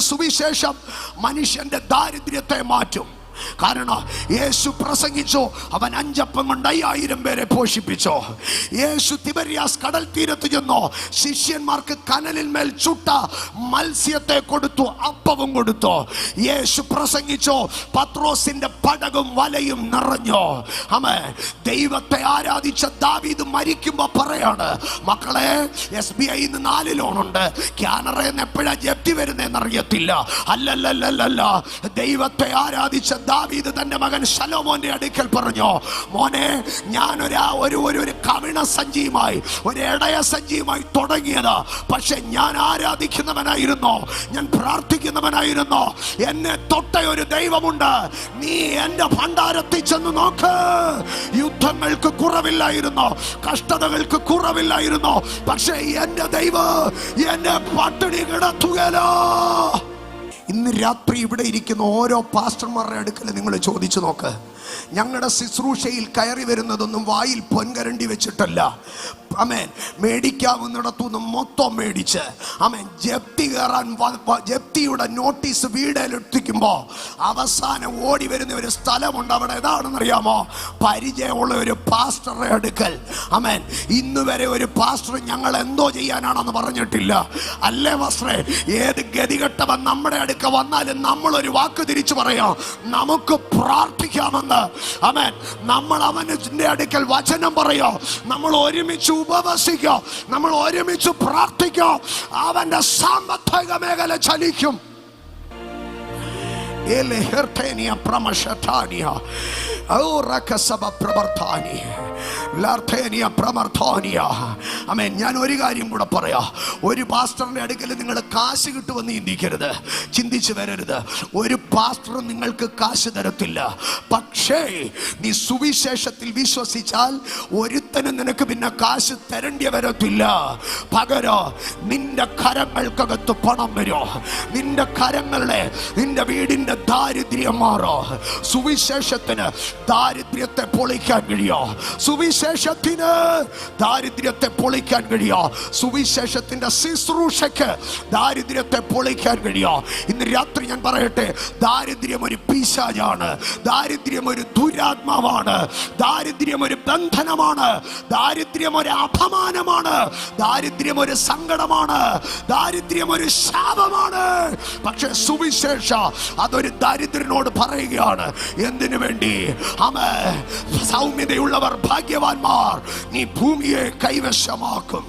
സുവിശേഷം മനുഷ്യന്റെ ദാരിദ്ര്യത്തെ മാറ്റും. കാരണം യേശു പ്രസംഗിച്ചു. അവൻ അഞ്ചപ്പം കൊണ്ട് അയ്യായിരം പേരെ പോഷിപ്പിച്ചു. യേശു തിബരിയാസ് കടൽ തീരത്ത് ചെന്നു. ശിഷ്യന്മാർക്ക് കനലിൽ മേൽ ചുട്ട മത്സ്യത്തെ കൊടുത്തു അപ്പവും കൊടുത്തു. യേശു പ്രസംഗിച്ചു. പത്രോസിന്റെ പടകും വലയും നിറഞ്ഞു. അമ്മ ദൈവത്തെ ആരാധിച്ച ദാവീദ് മരിക്കുമ്പോ പറയാണ് മക്കളെ എസ് ബി ഐ നാല് ലോണുണ്ട് ക്യാനറയിൽ എപ്പോഴാണ് ജപ്തി വരുന്നതെന്ന് അറിയത്തില്ല. അല്ലല്ലല്ലല്ല ദൈവത്തെ ആരാധിച്ച ദാവീദ് തന്റെ മകൻ ശലോമോന്റെ അടുക്കൽ പറഞ്ഞു മോനെ ഞാൻ ഒരു ഒരു കവിണ സഞ്ചിയുമായി ഒരു ഇടയ സഞ്ചിയുമായി തുടങ്ങിയത്. പക്ഷെ ഞാൻ ആരാധിക്കുന്നവനായിരുന്നു. ഞാൻ പ്രാർത്ഥിക്കുന്നവനായിരുന്നു. എന്നെ തൊട്ട ഒരു ദൈവമുണ്ട്. നീ എന്റെ ഭണ്ഡാരത്തിൽ ചെന്ന് നോക്ക്. യുദ്ധങ്ങൾക്ക് കുറവില്ലായിരുന്നു. കഷ്ടതകൾക്ക് കുറവില്ലായിരുന്നു. പക്ഷേ എന്റെ ദൈവം എന്നെ പട്ടിണി കിടത്തുകയല്ലോ. ഇന്ന് രാത്രി ഇവിടെ ഇരിക്കുന്ന ഓരോ പാസ്റ്റർമാരുടെ അടുക്കൽ നിങ്ങൾ ചോദിച്ചു നോക്ക്. ഞങ്ങളുടെ ശുശ്രൂഷയിൽ കയറി വരുന്നതൊന്നും വായിൽ പൊൻകരണ്ടി വെച്ചിട്ടല്ല. അമേൻ മേടിക്കാവുന്നിടത്തുനിന്ന് മൊത്തം മേടിച്ച്. അമേൻ ജപ്തി കയറാൻ ജപ്തിയുടെ നോട്ടീസ് വീടിലെത്തിക്കുമ്പോൾ അവസാനം ഓടി വരുന്ന ഒരു സ്ഥലമുണ്ട് അവിടെ. ഏതാണെന്നറിയാമോ? പരിചയമുള്ള ഒരു പാസ്റ്റർ അടുക്കൽ. അമേൻ ഇന്ന് വരെ ഒരു പാസ്റ്റർ ഞങ്ങൾ എന്തോ ചെയ്യാനാണെന്ന് പറഞ്ഞിട്ടില്ല. അല്ലേ പാസ്റ്ററെ? ഏത് ഗതികെട്ടവൻ നമ്മുടെ അടുക്ക വന്നാലും നമ്മളൊരു വാക്ക് തിരിച്ചു പറയാം. നമുക്ക് പ്രാർത്ഥിക്കാമെന്ന്. അമേൻ നമ്മൾ അവന്റെ അടുക്കൽ വചനം പറയോ. നമ്മൾ ഒരുമിച്ച് ഉപവസിക്കോ. നമ്മൾ ഒരുമിച്ച് പ്രാർത്ഥിക്കോ. അവന്റെ സാമ്പത്തിക മേഖല ചലിക്കും. Ele hertenia pramashatania. Ora kasaba പ്രമർത്ഥോനിയ. അമേൻ ഞാൻ ഒരു കാര്യം കൂടെ പറയാം. ഒരു പാസ്റ്ററിന്റെ അടുക്കൽ നിങ്ങൾ കാശ് കിട്ടുമെന്ന് ചിന്തിക്കരുത്. ചിന്തിച്ചു വരരുത്. ഒരു പാസ്റ്ററും നിങ്ങൾക്ക് കാശ് തരത്തില്ല. പക്ഷേ നീ സുവിശേഷത്തിൽ വിശ്വസിച്ചാൽ ഒരുത്തനും നിനക്ക് പിന്നെ കാശ് തരേണ്ടി വരത്തില്ല. പകരോ നിന്റെ കരങ്ങൾക്കകത്ത് പണം വരോ നിന്റെ കരങ്ങളുടെ നിന്റെ വീടിന്റെ ദാരിദ്ര്യം മാറോ? സുവിശേഷത്തിന് ദാരിദ്ര്യത്തെ പൊളിക്കാൻ കഴിയോ? സുവിശേഷത്തിന് ദാരിദ്ര്യത്തെ പൊളിക്കാൻ കഴിയോ. സുവിശേഷത്തിന്റെ ശുശ്രൂഷയ്ക്ക് ദാരിദ്ര്യത്തെ പൊളിക്കാൻ കഴിയോ. ഇന്ന് രാത്രി ഞാൻ പറയട്ടെ ദാരിദ്ര്യം ഒരു പീശാജാണ് ദാരിദ്ര്യം ഒരു ദുരാത്മാവാണ് ദാരിദ്ര്യം ഒരു ബന്ധനമാണ് ദാരിദ്ര്യം ഒരു അപമാനമാണ് ദാരിദ്ര്യം ഒരു സങ്കടമാണ് ദാരിദ്ര്യം ഒരു ശാപമാണ്. പക്ഷേ സുവിശേഷ അതൊരു ദാരിദ്ര്യനോട് പറയുകയാണ് എന്തിനു വേണ്ടി? അമ സൗമ്യതയുള്ളവർ ഭാഗ്യവാന്മാർ നീ ഭൂമിയെ കൈവശമാക്കും